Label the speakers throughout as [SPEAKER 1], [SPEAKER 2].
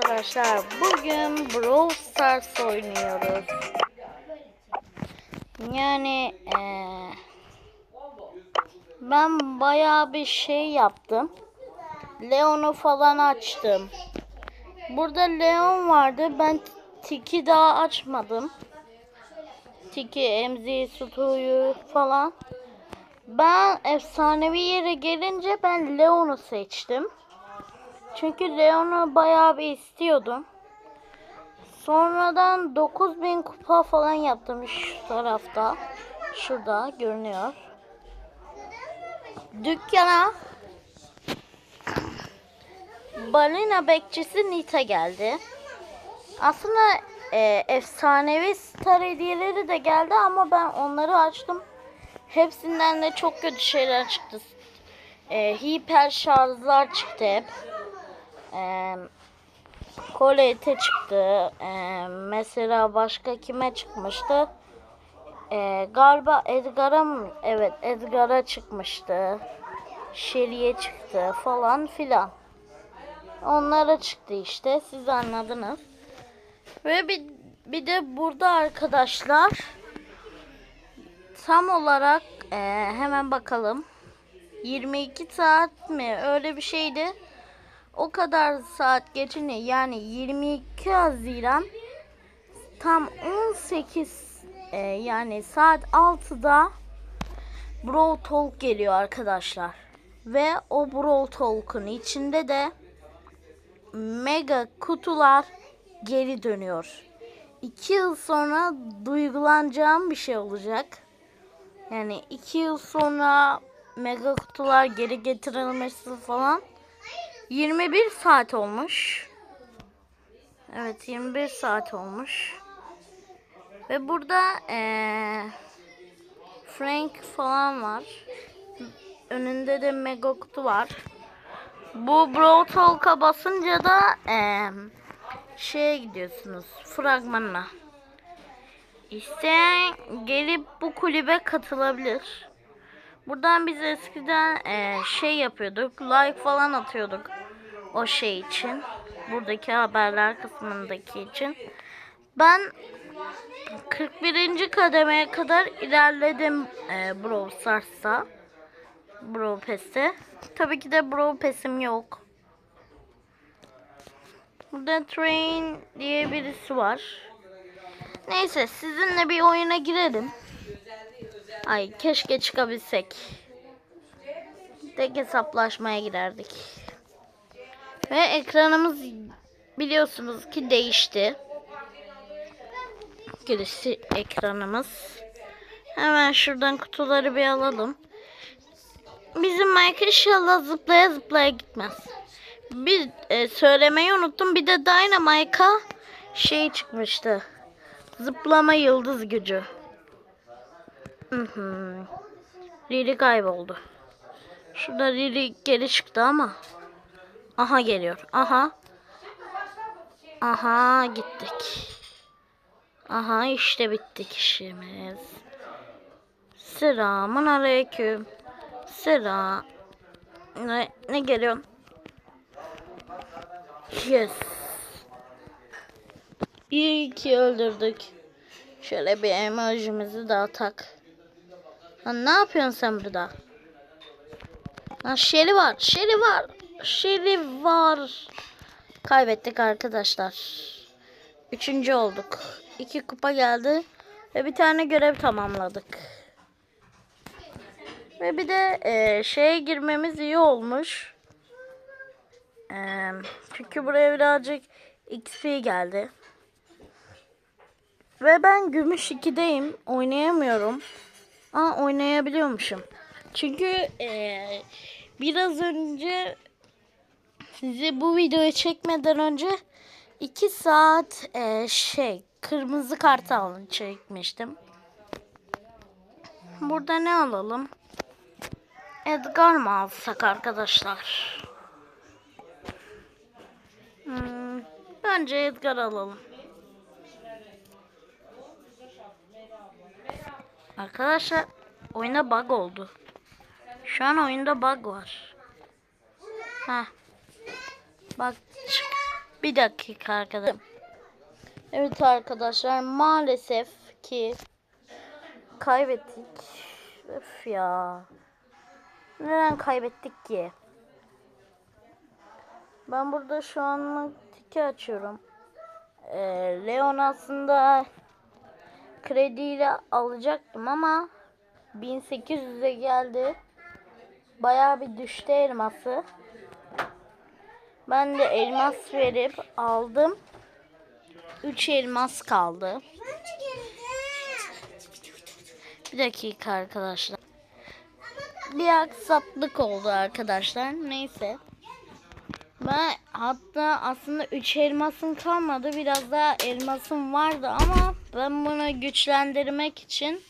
[SPEAKER 1] arkadaşlar. Bugün Brawl Stars oynuyoruz. Yani eee, ben bayağı bir şey yaptım. Leon'u falan açtım. Burada Leon vardı. Ben Tiki daha açmadım. Tiki, Emzi, Stu'yu falan. Ben efsanevi yere gelince ben Leon'u seçtim. Çünkü Leon'u bayağı bir istiyordum. Sonradan 9000 kupa falan yaptım şu tarafta. Şurada görünüyor. Dükkana balina bekçisi Nita geldi. Aslında e, efsanevi star hediyeleri de geldi ama ben onları açtım. Hepsinden de çok kötü şeyler çıktı. E, hiper şarjlar çıktı hep. E, Colette çıktı. E, mesela başka kime çıkmıştı? E, galiba Edgar'a mı? Evet Edgar'a çıkmıştı. Shelly'e çıktı falan filan. Onlara çıktı işte. Siz anladınız. Ve bir, bir de burada arkadaşlar tam olarak e, hemen bakalım. 22 saat mi? Öyle bir şeydi. O kadar saat geçince yani 22 Haziran tam 18 e, yani saat 6'da Brawl Talk geliyor arkadaşlar. Ve o Brawl Talk'un içinde de mega kutular geri dönüyor. 2 yıl sonra duygulanacağım bir şey olacak. Yani 2 yıl sonra mega kutular geri getirilmesi falan 21 saat olmuş. Evet 21 saat olmuş. Ve burada eee, Frank falan var. Önünde de mega kutu var. Bu Brawl Talk'a basınca da eee şeye gidiyorsunuz. Fragmanına. İsteyen gelip bu kulübe katılabilir. Buradan biz eskiden eee, şey yapıyorduk. Like falan atıyorduk. O şey için. Buradaki haberler kısmındaki için. Ben 41. kademeye kadar ilerledim e, Brawl Stars'ta. Brawl Pass'te. Tabii ki de Brawl Pass'im yok. Burada Train diye birisi var. Neyse sizinle bir oyuna girelim. Ay keşke çıkabilsek. Tek hesaplaşmaya girerdik. Ve ekranımız biliyorsunuz ki değişti. Girişi ekranımız. Hemen şuradan kutuları bir alalım. Bizim Mike inşallah zıplaya zıplaya gitmez. Bir e, söylemeyi unuttum. Bir de Dynamite'a şey çıkmıştı. Zıplama yıldız gücü. Hı hı. Riri kayboldu. Şurada Riri geri çıktı ama. Aha geliyor. Aha. Aha gittik. Aha işte bittik işimiz. Selamun aleyküm. Sıra. Ne, ne geliyor? Yes. İyi ki öldürdük. Şöyle bir emojimizi de atak. Lan ne yapıyorsun sen burada? Lan Shelly var. Shelly var. Shelly var. Kaybettik arkadaşlar. Üçüncü olduk. İki kupa geldi. Ve bir tane görev tamamladık. Ve bir de e, şeye girmemiz iyi olmuş. E, çünkü buraya birazcık XP geldi. Ve ben gümüş 2'deyim. Oynayamıyorum. Aa oynayabiliyormuşum. Çünkü e, biraz önce size bu videoyu çekmeden önce 2 saat e, şey kırmızı kartal çekmiştim. Burada ne alalım? Edgar mı alsak arkadaşlar? Hmm, bence Edgar alalım. Arkadaşlar oyunda bug oldu. Şu an oyunda bug var. Ha. Bak. Bir dakika arkadaşlar. Evet arkadaşlar maalesef ki kaybettik. Öf ya. Neden kaybettik ki? Ben burada şu anlık tiki açıyorum. Ee, Leon aslında krediyle alacaktım ama 1800'e geldi. Bayağı bir düştü elması. Ben de elmas verip aldım. 3 elmas kaldı. Bir dakika arkadaşlar. Bir aksaklık oldu arkadaşlar. Neyse. Ben hatta aslında 3 elmasım kalmadı. Biraz daha elmasım vardı ama ben bunu güçlendirmek için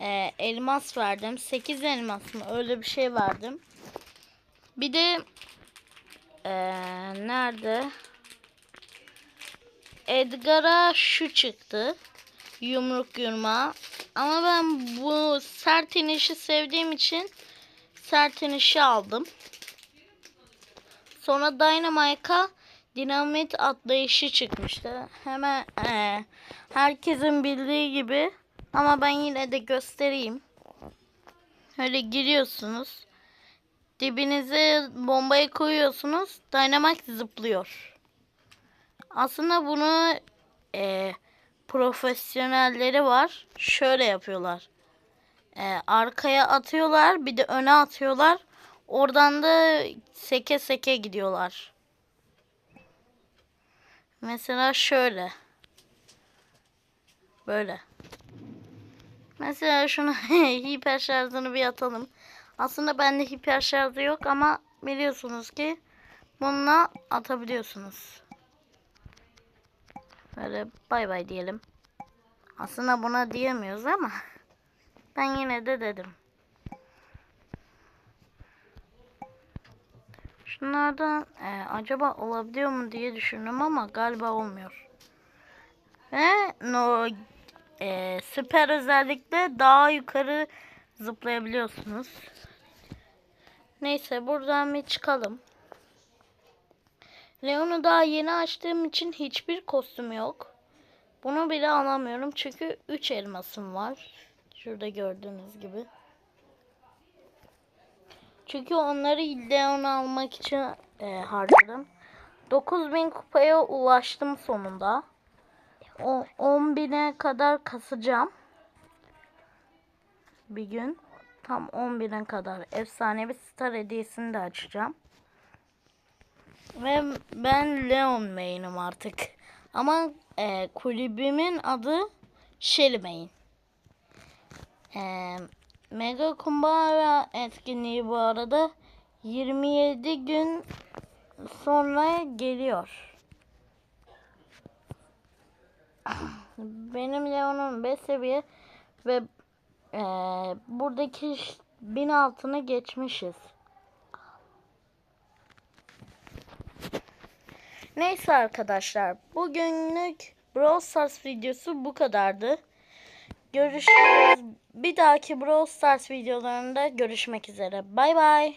[SPEAKER 1] e, elmas verdim. 8 elmas mı öyle bir şey verdim. Bir de e, nerede? Edgar'a şu çıktı. Yumruk yurma. Ama ben bu sert inişi sevdiğim için sert inişi aldım. Sonra Dynamite'a dinamit atlayışı çıkmıştı. Hemen eee, herkesin bildiği gibi ama ben yine de göstereyim. Öyle giriyorsunuz. Dibinize bombayı koyuyorsunuz. Dynamite zıplıyor. Aslında bunu eee, profesyonelleri var. Şöyle yapıyorlar. Eee, arkaya atıyorlar bir de öne atıyorlar. Oradan da seke seke gidiyorlar. Mesela şöyle. Böyle. Mesela şunu hiper şarjını bir atalım. Aslında bende hiper şarjı yok ama biliyorsunuz ki bununla atabiliyorsunuz. Böyle bay bay diyelim. Aslında buna diyemiyoruz ama ben yine de dedim. Şunlardan e, acaba olabiliyor mu diye düşündüm ama galiba olmuyor. Ve no, e, süper özellikle daha yukarı zıplayabiliyorsunuz. Neyse buradan bir çıkalım. Leon'u daha yeni açtığım için hiçbir kostüm yok. Bunu bile alamıyorum çünkü 3 elmasım var. Şurada gördüğünüz gibi. Çünkü onları Leon almak için e, harcadım. 9000 kupaya ulaştım sonunda. O 10.000'e kadar kasacağım. Bir gün. Tam 10.000'e kadar efsanevi star hediyesini de açacağım. Ve ben Leon main'im artık. Ama e, kulübümün adı Shelly main. E, Mega Kumbara etkinliği bu arada 27 gün sonra geliyor. Benim Leon'um 5 seviye ve e, buradaki bin altını geçmişiz. Neyse arkadaşlar bugünlük Brawl Stars videosu bu kadardı. Görüşürüz. Bir dahaki Brawl Stars videolarında görüşmek üzere. Bay bay.